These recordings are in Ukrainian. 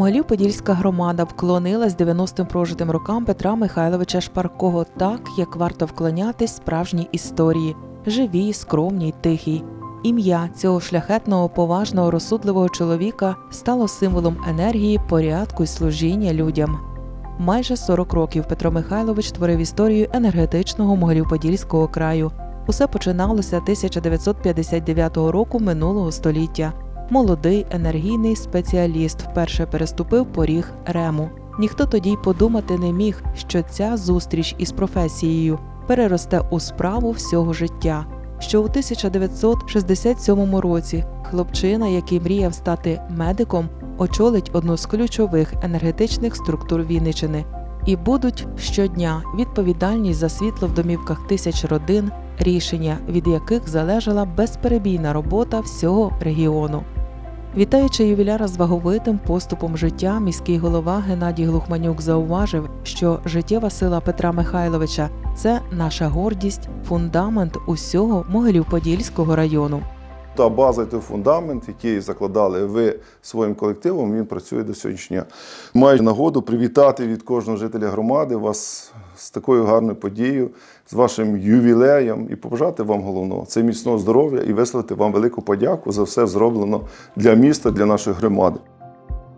Могилів-Подільська громада вклонилась 90-м прожитим рокам Петра Михайловича Шпаркого так, як варто вклонятись справжній історії, живій, скромній, тихій. Ім'я цього шляхетного, поважного, розсудливого чоловіка стало символом енергії, порядку й служіння людям. Майже 40 років Петро Михайлович творив історію енергетичного Могилів-Подільського краю. Усе починалося 1959 року минулого століття. Молодий енергійний спеціаліст вперше переступив поріг Рему. Ніхто тоді й подумати не міг, що ця зустріч із професією переросте у справу всього життя. Що у 1967 році хлопчина, який мріяв стати медиком, очолить одну з ключових енергетичних структур Вінничини. І будуть щодня відповідальність за світло в домівках тисяч родин, рішення від яких залежала безперебійна робота всього регіону. Вітаючи ювіляра з ваговитим поступом життя, міський голова Геннадій Глухманюк зауважив, що життєва сила Петра Михайловича це наша гордість, фундамент усього Могилів-Подільського району. Та база, той фундамент, який закладали ви своїм колективом, він працює до сьогоднішнього. Маю нагоду привітати від кожного жителя громади вас з такою гарною подією, з вашим ювілеєм і побажати вам головного це міцного здоров'я і висловити вам велику подяку за все зроблено для міста, для нашої громади.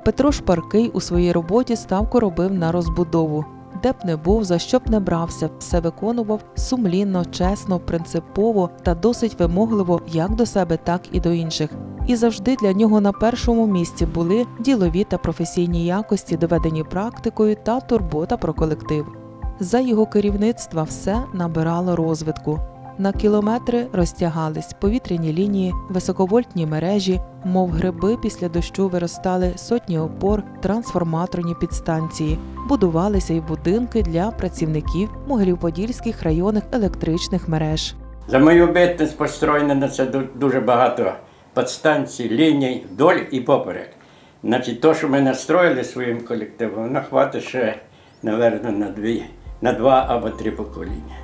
Петро Шпаркий у своїй роботі ставку робив на розбудову. Де б не був, за що б не брався, все виконував сумлінно, чесно, принципово та досить вимогливо як до себе, так і до інших. І завжди для нього на першому місці були ділові та професійні якості, доведені практикою та турбота про колектив. За його керівництва все набирало розвитку. На кілометри розтягались повітряні лінії, високовольтні мережі, мов гриби після дощу виростали сотні опор, трансформаторні підстанції, будувалися й будинки для працівників Могилів-Подільських районних електричних мереж. За мою битність построєно на це дуже багато підстанцій, ліній, вдоль і поперек. Значить, то, що ми настроїли своїм колективом, воно хватить ще, напевно, на, дві, на два або три покоління.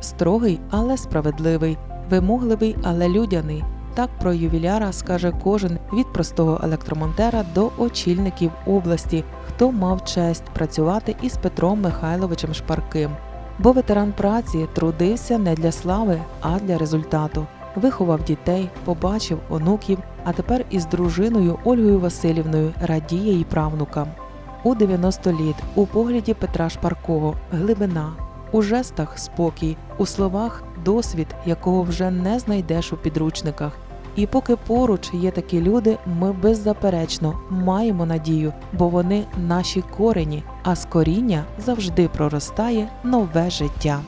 Строгий, але справедливий, вимогливий, але людяний. Так про ювіляра скаже кожен від простого електромонтера до очільників області, хто мав честь працювати із Петром Михайловичем Шпарким. Бо ветеран праці трудився не для слави, а для результату. Виховав дітей, побачив онуків, а тепер із дружиною Ольгою Васильівною радіє і правнукам. У 90 літ у погляді Петра Шпаркого глибина, у жестах спокій, у словах досвід, якого вже не знайдеш у підручниках. І поки поруч є такі люди, ми беззаперечно маємо надію, бо вони наші корені, а з коріння завжди проростає нове життя.